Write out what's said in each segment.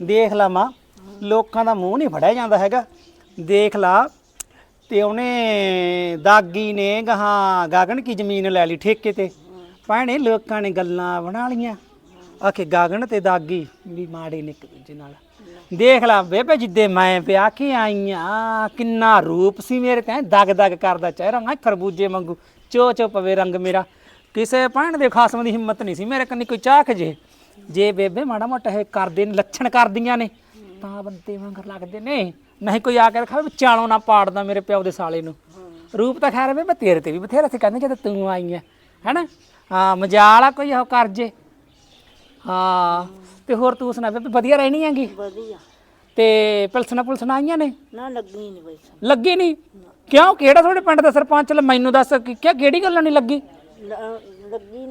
ਦੇਖ ਲਾ ਮਾਂ, ਲੋਕਾਂ ਦਾ ਮੂੰਹ ਨਹੀਂ ਫੜਿਆ ਜਾਂਦਾ ਹੈਗਾ। ਦੇਖ ਲਾ, ਤੇ ਉਹਨੇ ਦਾਗੀ ਨੇ ਗਾਹਾਂ ਗਾਗਣ ਕੀ ਜ਼ਮੀਨ ਲੈ ਲਈ ਠੇਕੇ ਤੇ। ਭੈਣੇ, ਲੋਕਾਂ ਨੇ ਗੱਲਾਂ ਬਣਾ ਲੀਆਂ ਆਖੇ, ਗਾਗਣ ਤੇ ਦਾਗੀ ਵੀ ਮਾੜੇ ਨੇ ਇੱਕ ਦੂਜੇ ਨਾਲ। ਦੇਖ ਲਾ, ਬੇਬੇ, ਜਿੱਦੇ ਮੈਂ ਵਿਆਹ ਕੇ ਆਈ ਆ, ਕਿੰਨਾ ਰੂਪ ਸੀ ਮੇਰੇ ਤੇ ਦਗ ਦਗ ਕਰਦਾ ਚਿਹਰਾ। ਮੈਂ ਖਰਬੂਜੇ ਵਾਂਗੂ ਚੋ ਚੋ ਪਵੇ ਰੰਗ ਮੇਰਾ। ਕਿਸੇ ਭੈਣ ਦੇ ਖਾਸਮ ਦੀ ਹਿੰਮਤ ਨਹੀਂ ਸੀ ਮੇਰੇ ਕੰਨੀ, ਕੋਈ ਚਾਖ ਜੇ। ਜੇ ਬੇਬੇ ਮਾੜਾ ਮੋਟਾ ਇਹ ਕਰਦੇ ਨੇ ਲੱਛਣ ਕਰਦੀਆਂ ਨੇ ਤਾਂ ਬੰਦੇ ਵਾਂਗਰ ਲੱਗਦੇ ਨੇ। ਨਹੀਂ ਕੋਈ ਆ ਕੇ ਰਖਾ ਵਿਚਾਲੋਂ ਨਾ ਪਾੜਦਾ ਮੇਰੇ ਪਿਓ ਦੇ ਸਾਲੇ ਨੂੰ। ਰੂਪ ਤਾਂ ਖੈਰ ਬੇਬੇ ਤੇਰੇ ਤੇ ਵੀ ਬਥੇਰਾ ਸੀ ਕਹਿੰਦੇ ਜਦੋਂ ਤੂੰ ਆਈ ਹੈ ਹੈਨਾ? ਹਾਂ ਮਜਾਲ ਆ ਕੋਈ ਉਹ ਕਰ ਜੇ। ਹਾਂ ਤੇ ਹੋਰ ਤੂੰ ਸੁਣਾ ਬੇਬੇ ਵਧੀਆ ਰਹਿਣੀ ਹੈਗੀ? ਵਧੀਆ। ਤੇ ਪੁਲਿਸਣਾ ਪੁਲਿਸਣਾ ਆਈਆਂ ਨੇ? ਨਾ ਲੱਗੀ ਨਹੀਂ ਬਈ ਲੱਗੀ ਨਹੀਂ ਕਿਉਂ? ਕਿਹੜਾ ਤੁਹਾਡੇ ਪਿੰਡ ਦਾ ਸਰਪੰਚ? ਲੈ ਮੈਨੂੰ ਦੱਸ ਕਿ ਕਿਹੜੀ ਗੱਲਾਂ ਨਹੀਂ ਲੱਗੀ? ਲੱਗੀ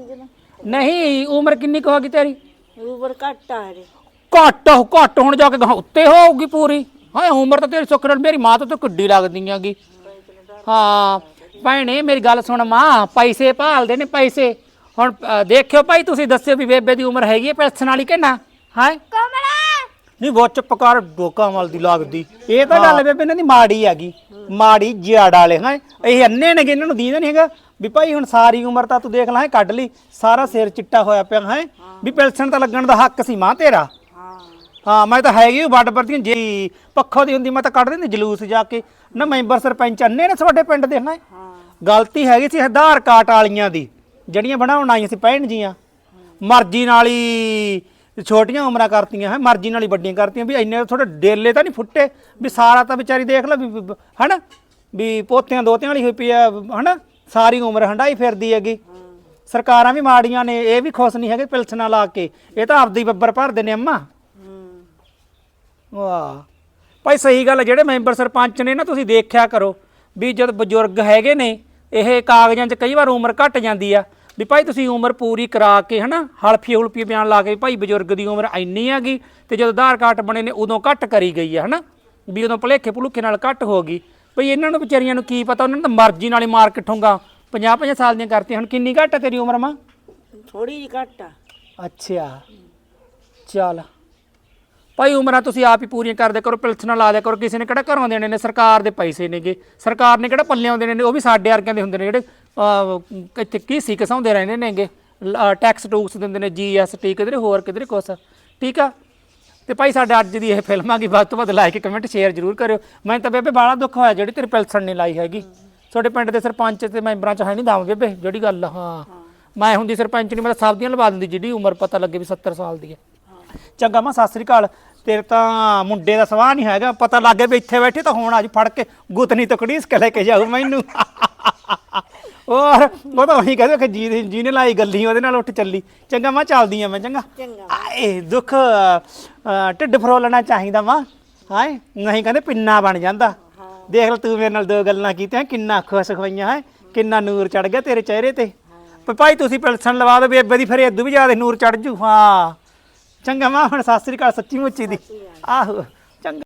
ਨਹੀਂ ਉਮਰ ਕਿੰਨੀ ਕੁ ਹੋ ਗਈ ਤੇਰੀ? ਉਬਰ ਘੱਟ ਆ ਰੇ ਘੱਟ ਹੋ ਘੱਟ। ਹੁਣ ਜਾ ਕੇ ਗਾਹਾਂ ਉੱਤੇ ਹੋਊਗੀ ਪੂਰੀ। ਹਾਂ ਉਮਰ ਤਾਂ ਤੇਰੀ ਸੁੱਖ ਨਾਲ ਮੇਰੀ ਮਾਂ ਤੋਂ ਤੂੰ ਕਿੱਡੀ ਲੱਗਦੀ ਹੈਗੀ। ਹਾਂ ਭੈਣੇ ਮੇਰੀ ਗੱਲ ਸੁਣ ਮਾਂ ਪੈਸੇ ਭਾਲਦੇ ਨੇ ਪੈਸੇ। ਹੁਣ ਅ, ਦੇਖਿਓ ਭਾਈ ਤੁਸੀਂ ਦੱਸਿਓ ਵੀ ਬੇਬੇ ਦੀ ਉਮਰ ਹੈਗੀ ਹੈ ਪੈਸਣ ਵਾਲੀ ਕਿ ਨਾ? ਹਾਂ? ਨਹੀਂ ਉਹ ਚੁੱਪ ਕਰ ਡੋਕਾ ਮਲ ਦੀ ਲੱਗਦੀ। ਇਹ ਤਾਂ ਗੱਲ ਬੇਬੇ ਇਹਨਾਂ ਦੀ ਮਾੜੀ ਹੈਗੀ। ਮਾੜੀ ਜਿਆੜ ਵਾਲੇ ਹਾਂ। ਇਹ ਅੰਨੇ ਨੇਗੇ ਇਹਨਾਂ ਨੂੰ ਦੀਦਾ ਨਹੀਂ ਹੈਗਾ। ਵੀ ਭਾਈ ਹੁਣ ਸਾਰੀ ਉਮਰ ਤਾਂ ਤੂੰ ਦੇਖ ਲੈ ਕੱਢ ਲਈ। ਸਾਰਾ ਸਿਰ ਚਿੱਟਾ ਹੋਇਆ ਪਿਆ ਹੈ। ਵੀ ਪਿਲਸਣ ਤਾਂ ਲੱਗਣ ਦਾ ਹੱਕ ਸੀ ਮਾਂ ਤੇਰਾ। ਹਾਂ। ਹਾਂ ਮੈਂ ਤਾਂ ਹੈਗੀ ਵੱਡ ਵਰਦੀਆਂ ਜੇ ਪੱਖੋਂ ਦੀ ਹੁੰਦੀ ਮੈਂ ਤਾਂ ਕੱਢ ਦਿੰਦੀ ਜਲੂਸ ਜਾ ਕੇ। ਨਾ ਮੈਂਬਰ ਸਰਪੰਚ ਅੰਨੇ ਨੇ ਤੁਹਾਡੇ ਪਿੰਡ ਦੇ ਹਾਂ। ਗਲਤੀ ਹੈਗੀ ਸੀ ਆਧਾਰ ਕਾਰਡ ਵਾਲੀਆਂ ਦੀ ਜਿਹੜੀਆਂ ਬਣਾਉਣ ਆਈਆਂ ਸੀ ਭੈਣ ਜੀਆਂ। ਮਰਜ਼ੀ ਨਾਲ ਹੀ ਛੋਟੀਆਂ ਉਮਰਾਂ ਕਰਤੀਆਂ ਹੈ ਮਰਜ਼ੀ ਨਾਲ ਹੀ ਵੱਡੀਆਂ ਕਰਤੀਆਂ ਵੀ ਇੰਨੇ ਥੋੜੇ ਡੇਲੇ ਤਾਂ ਨਹੀਂ ਫੁੱਟੇ ਵੀ ਸਾਰਾ ਤਾਂ ਵਿਚਾਰੀ ਦੇਖ ਲੈ ਵੀ ਹਨਾ? ਵੀ ਪੋਤਿਆਂ ਦੋਤਿਆਂ ਵਾਲੀ ਹੋਈ ਪਈ ਆ ਹਨਾ? ਸਾਰੀ ਉਮਰ ਹੰਡਾਈ ਫਿਰਦੀ ਹੈਗੀ। ਸਰਕਾਰਾਂ ਵੀ ਮਾੜੀਆਂ ਨੇ ਇਹ ਵੀ ਖੁਸ਼ ਨਹੀਂ ਹੈਗੇ ਪਿਲਸਣਾ ਲਾ ਕੇ। ਇਹ ਤਾਂ ਆਪਦੀ ਬੱਬਰ ਭਰਦੇ ਨੇ ਅੰਮਾ। ਵਾਹ। ਭਾਈ ਸਹੀ ਗੱਲ ਹੈ ਜਿਹੜੇ ਮੈਂਬਰ ਸਰਪੰਚ ਨੇ ਨਾ ਤੁਸੀਂ ਦੇਖਿਆ ਕਰੋ ਵੀ ਜਦ ਬਜ਼ੁਰਗ ਹੈਗੇ ਨੇ ਇਹ ਕਾਗਜ਼ਾਂ 'ਚ ਕਈ ਵਾਰ ਉਮਰ ਘਟ ਜਾਂਦੀ ਆ। ਵੀ ਭਾਈ ਤੁਸੀਂ ਉਮਰ ਪੂਰੀ ਕਰਾ ਕੇ ਹਨਾ ਹਲਫੀ ਹੁਲਫੀ ਬਿਆਨ ਲਾ ਕੇ ਭਾਈ ਬਜ਼ੁਰਗ ਦੀ ਉਮਰ ਇੰਨੀ ਹੈਗੀ ਤੇ ਜਦੋਂ ਆਧਾਰ ਕਾਰਡ ਬਣੇ ਨੇ ਉਦੋਂ ਘੱਟ ਕਰੀ ਗਈ ਆ ਹਨਾ ਵੀ ਉਦੋਂ ਭਲੇਖੇ ਭੁਲੂਖੇ ਨਾਲ ਘੱਟ ਹੋ ਗਈ। ਭਈ ਇਹਨਾਂ ਨੂੰ ਵਿਚਾਰੀਆਂ ਨੂੰ ਕੀ ਪਤਾ ਉਹਨਾਂ ਨੂੰ ਤਾਂ ਮਰਜ਼ੀ ਨਾਲ ਹੀ ਮਾਰ ਕਿੱਠੋਂਗਾ। 50 50 ਸਾਲ ਦੀਆਂ ਕਰਤੀਆਂ ਹੁਣ ਕਿੰਨੀ ਘੱਟ ਹੈ ਤੇਰੀ ਉਮਰ ਮਾਂ? ਥੋੜੀ ਜਿਹੀ ਘੱਟ ਆ। ਅੱਛਾ ਚੱਲ। ਭਾਈ ਉਮਰਾਂ ਤੁਸੀਂ ਆਪ ਹੀ ਪੂਰੀਆਂ ਕਰਦੇ ਕਰੋ ਪਿਲਸਣਾ ਲਾ ਦਿਆ ਕਰੋ ਕਿਸੇ ਨੇ ਕਿਹੜਾ ਘਰੋਂ ਦੇਣੇ ਨੇ ਸਰਕਾਰ ਦੇ ਪੈਸੇ ਨੇਗੇ। ਸਰਕਾਰ ਨੇ ਕਿਹੜਾ ਪੱਲਿਆਂ ਦੇਣੇ ਨੇ ਉਹ ਵੀ ਸਾਡੇ ਵਰਗਿਆਂ ਦੇ ਹੁੰਦੇ ਨੇ ਜਿਹੜੇ ਅਹ, ਇੱਥੇ ਕੀ ਸੀ ਕਸਾਉਂਦੇ ਰਹਿੰਦੇ ਨੇਗੇ? ਟੈਕਸ ਟੂਕਸ ਦਿੰਦੇ ਨੇ ਜੀਐਸਟੀ ਕਿਧਰੇ ਹੋਰ ਕਿਧਰੇ ਕੁਛ। ਠੀਕ ਆ? ਤੇ ਭਾਈ ਸਾਡੇ ਅੱਜ ਦੀ ਇਹ ਫਿਲਮ ਆ ਗਈ ਵੱਧ ਤੋਂ ਵੱਧ ਲਾਈਕ ਕਮੈਂਟ ਸ਼ੇਅਰ ਜ਼ਰੂਰ ਕਰਿਓ। ਮੈਂ ਤਾਂ ਬੇਬੇ ਬਾਲਾ ਦੁੱਖ ਹੋਇਆ ਜਿਹੜੀ ਤੇਰੀ ਪੈਲਸਣ ਨਹੀਂ ਲਾਈ ਹੈਗੀ। ਤੁਹਾਡੇ ਪਿੰਡ ਦੇ ਸਰਪੰਚ ਤੇ ਮੈਂਬਰਾਂ ਚ ਹੈ ਨਹੀਂ ਦਾਮ ਬੇਬੇ ਜਿਹੜੀ ਗੱਲ ਆ, ਹਾਂ। ਮੈਂ ਹੁੰਦੀ ਸਰਪੰਚ ਨਹੀਂ ਮੈਂ ਤਾਂ ਸਭ ਦੀਆਂ ਲਵਾ ਦਿੰਦੀ ਜਿਹੜੀ ਉਮਰ ਪਤਾ ਲੱਗੇ ਵੀ 70 ਸਾਲ ਦੀ ਹੈ। ਚੰਗਾ ਮੈਂ ਸਤਿ ਸ੍ਰੀ ਅਕਾਲ। ਤੇਰੇ ਤਾਂ ਮੁੰਡੇ ਦਾ ਸਵਾਹ ਨਹੀਂ ਹੈਗਾ ਪਤਾ ਲੱਗ ਗਿਆ ਵੀ ਇੱਥੇ ਬੈਠੇ ਤਾਂ ਹੁਣ ਅੱਜ ਫੜ ਕੇ ਗੁੱਤਨੀ ਤਕੜੀ ਕੇ ਲੈ ਕੇ ਜਾਊ ਮੈਨੂੰ। ਔਰ ਉਹ ਤਾਂ ਉਹੀ ਕਹਿੰਦੇ ਕਿ ਜੀ ਜੀ ਨੇ ਲਾਈ ਗੱਲੀ ਉਹਦੇ ਨਾਲ ਉੱਠ ਚੱਲੀ। ਚੰਗਾ ਮੈਂ ਚੱਲਦੀ ਆ ਮੈਂ ਚੰਗਾ। ਚੰਗਾ। ਆਏ ਦੁੱਖ ਅ, ਢਿੱਡ ਫਰੋਲਣਾ ਚਾਹੀਦਾ ਵਾ। ਹਾਏ ਨਹੀਂ ਕਹਿੰਦੇ ਪਿੰਨਾ ਬਣ ਜਾਂਦਾ। ਦੇਖ ਲੈ ਤੂੰ ਮੇਰੇ ਨਾਲ ਦੋ ਗੱਲਾਂ ਕੀਤੀਆਂ ਕਿੰਨਾ ਖੁਸ਼ ਹੋਈਆਂ ਹੈ। ਕਿੰਨਾ ਨੂਰ ਚੜ ਗਿਆ ਤੇਰੇ ਚਿਹਰੇ ਤੇ। ਪਰ ਭਾਈ ਤੁਸੀਂ ਪਿਲਸਣ ਲਵਾ ਦਿਓ ਬੇਬੇ ਦੀ ਫਿਰ ਇਦੋਂ ਵੀ ਜ਼ਿਆਦਾ ਨੂਰ ਚੜ ਜੂ। ਹਾਂ। ਚੰਗਾ ਮਾਂ ਹੁਣ ਸਤਿ ਸ੍ਰੀ ਅਕਾਲ ਸੱਚੀ ਮੁੱਚੀ ਦੀ। ਆਹੋ।